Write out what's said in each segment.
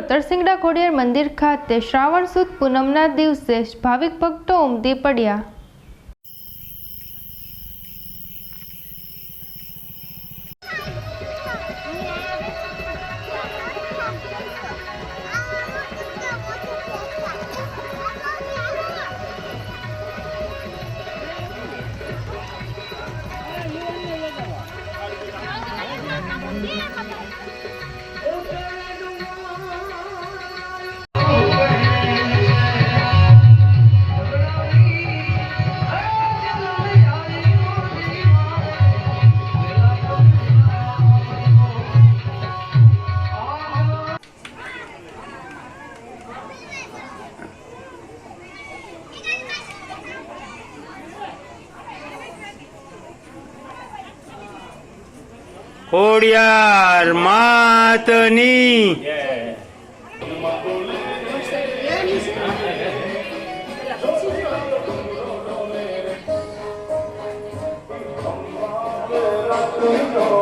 તરસિંગડા ખોડિયાર મંદિર ખાતે શ્રાવણ સુદ પૂનમના દિવસે ભાવિક ભક્તો ઉમટી પડ્યા. ખોડિયાર માતની છોકરા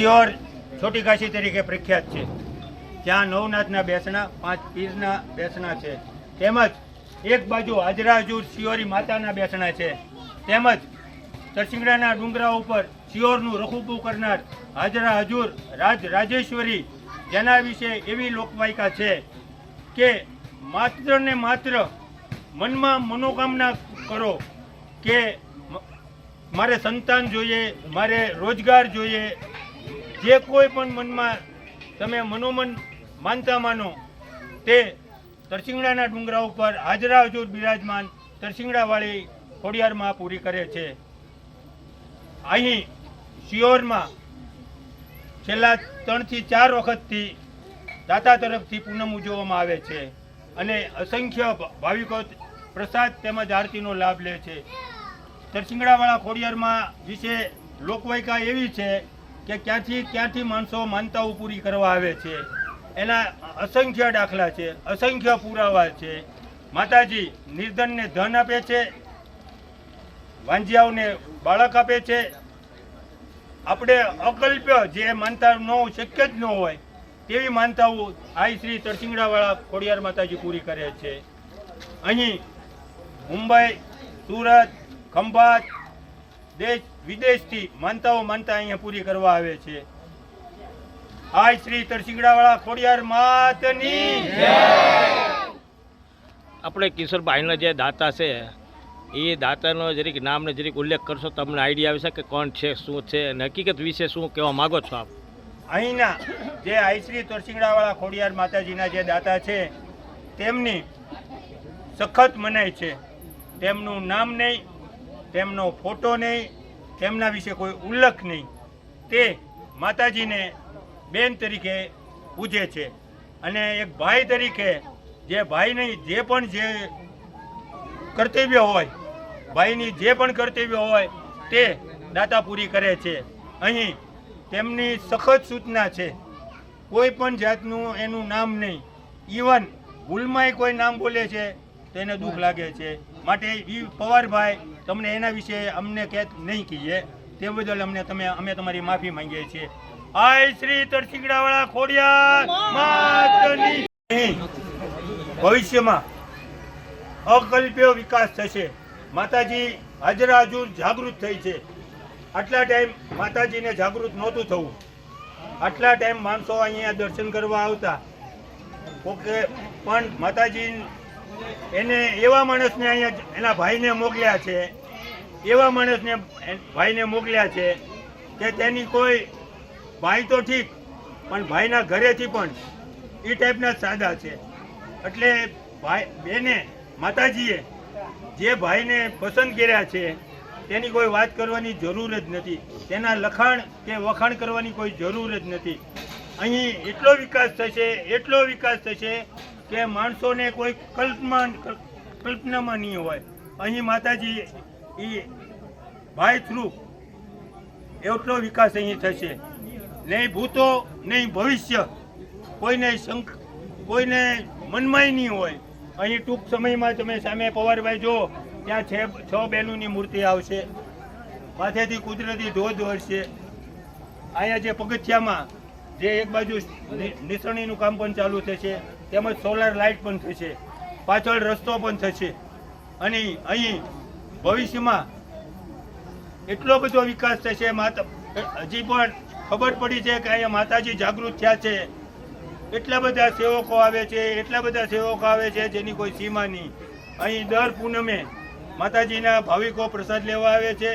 સિયોર છોટી કાશી તરીકે પ્રખ્યાત છે. ત્યાં નવનાથના બેસણા, પાંચ પીરના બેસણા છે. તેમજ એક બાજુ હાજરા હજુર શિયોરી માતાના બેસણા છે. તેમજ તરસિંગડાના ડુંગરા ઉપર શિયોરનું રખુપું કરનાર હાજરા હજુર રાજ રાજેશ્વરી, જેના વિશે એવી લોકવાયકા છે કે માત્ર ને માત્ર મનમાં મનોકામના કરો કે મારે સંતાન જોઈએ, મારે રોજગાર જોઈએ જે કોઈ પણ મનમાં તમે મનોમન માનતા માનો, તે તરસિંગડાના ડુંગરા ઉપર હાજરા હજુર બિરાજમાન તરસિંગડાવાળી ખોડિયારમાં પૂરી કરે છે. અહીં શિયોરમાં છેલ્લા ત્રણથી ચાર વખતથી દાતા તરફથી પૂનમ ઉજવવામાં આવે છે અને અસંખ્ય ભાવિકો પ્રસાદ તેમજ આરતીનો લાભ લે છે. તરસિંગડાવાળા ખોડિયારમાં વિશે લોકવાયકા એવી છે કે ક્યાંથી ક્યાંથી માણસો માનતાઓ પૂરી કરવા આવે છે? એના અસંખ્ય દાખલા છે, અસંખ્ય પુરાવા છે. માતાજી નિર્ધનને ધન આપે છે, વાંજિયાઓને બાળક આપે છે. આપણે અકલ્પ્ય જે માનતા ન શક્ય જ ન હોય, તેવી માનતાઓ આ શ્રી તરસિંગડાવાળા ખોડિયાર માતાજી પૂરી કરે છે. અહીં મુંબઈ, સુરત, ખંભાત, દેશ વિદેશથી માનતાઓ માનતા અહીંયા પૂરી કરવા આવે છે. આ શ્રી તરસિંગડાવાળા ખોડિયાર માતની આપણે કિશોરભાઈના જે દાતા છે એ દાતાનો જરીક નામને જરીક ઉલ્લેખ કરશો તમને આઈડિયા આવશે કે કોણ છે શું છે અને હકીકત વિશે શું કહેવા માગો છો આપ? અહીંના જે આઈશ્રી તરસિંગડાવાળા ખોડિયાર માતાજીના જે દાતા છે તેમની સખત મનાય છે. તેમનું નામ નહીં તેમનો ફોટો નહીં તેમના વિશે કોઈ ઉલ્લેખ નહીં. તે માતાજીને બેન તરીકે પૂજે છે. અને એક ભાઈ તરીકે જે ભાઈને જે પણ જે કર્તવ્ય હોય, ભાઈની જે પણ કર્તવ્ય હોય, તે દાતા પૂરી કરે છે. અહીં તેમની સખત સૂચના છે. કોઈ પણ જાતનું એનું નામ નહીં. ઇવન ભૂલમાંય કોઈ નામ બોલે છે, તો એને દુઃખ લાગે છે. માટે એ પવારભાઈ તમને એના વિશે અમને કે નહીં કહીએ. તે બદલ અમને તમે, અમે તમારી માફી માંગીએ છીએ. આય શ્રી તરસિંગડાવાળા ખોડિયા ભવિષ્યમાં અકલ્પ્ય વિકાસ થશે. માતાજી હાજર હજુ જાગૃત થઈ છે. આટલા ટાઈમ માતાજીને જાગૃત નહોતું થવું. આટલા ટાઈમ માણસો અહીંયા દર્શન કરવા આવતા. ઓકે, પણ માતાજી એને એવા માણસને અહીંયા એના ભાઈને મોકલ્યા છે. એવા માણસને ભાઈને મોકલ્યા છે કે તેની કોઈ ભાઈ તો ઠીક, પણ ભાઈના ઘરેથી પણ એ ટાઈપના સાદા છે. એટલે ભાઈ, બેને, માતાજીએ જે ભાઈને પસંદ કર્યા છે, તેની કોઈ વાત કરવાની જરૂર જ નથી. તેના લખાણ કે વખાણ કરવાની કોઈ જરૂર જ નથી. અહીં એટલો વિકાસ થશે, એટલો વિકાસ થશે કે માણસોને કોઈ કલ્પના કલ્પનામાં નહીં હોય. અહીં માતાજી એ ભાઈ થ્રુ એટલો વિકાસ અહીં થશે. નહીં ભૂતો, નહીં ભવિષ્ય, કોઈને શંખ કોઈને મનમાંય નહીં હોય. અહીં ટૂંક સમયમાં તમે સામે પવારભાઈ જો ત્યાં છે છ બહેનોની મૂર્તિ આવશે. માથેથી કુદરતી ધોધ વળશે. અહીંયા જે પગથિયામાં જે એક બાજુ નિસરણીનું કામ પણ ચાલુ થશે, તેમજ સોલાર લાઇટ પણ થશે. પાછળ રસ્તો પણ થશે. અને અહીં ભવિષ્યમાં એટલો બધો વિકાસ થશે, માતા હજી પણ ખબર પડી છે કે અહીંયા માતાજી જાગૃત થયા છે. એટલા બધા સેવકો આવે છે, એટલા બધા સેવકો આવે છે, જેની કોઈ સીમા નહીં. અહીં દર પૂનમે માતાજીના ભાવિકો પ્રસાદ લેવા આવે છે.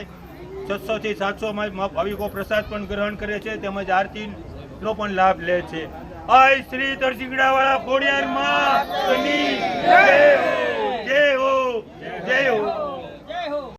છસોથી સાતસો ભાવિકો પ્રસાદ પણ ગ્રહણ કરે છે, તેમજ આરતીનો પણ લાભ લે છે. આય શ્રી તરસિંગડાવાળા ખોડિયાર માં.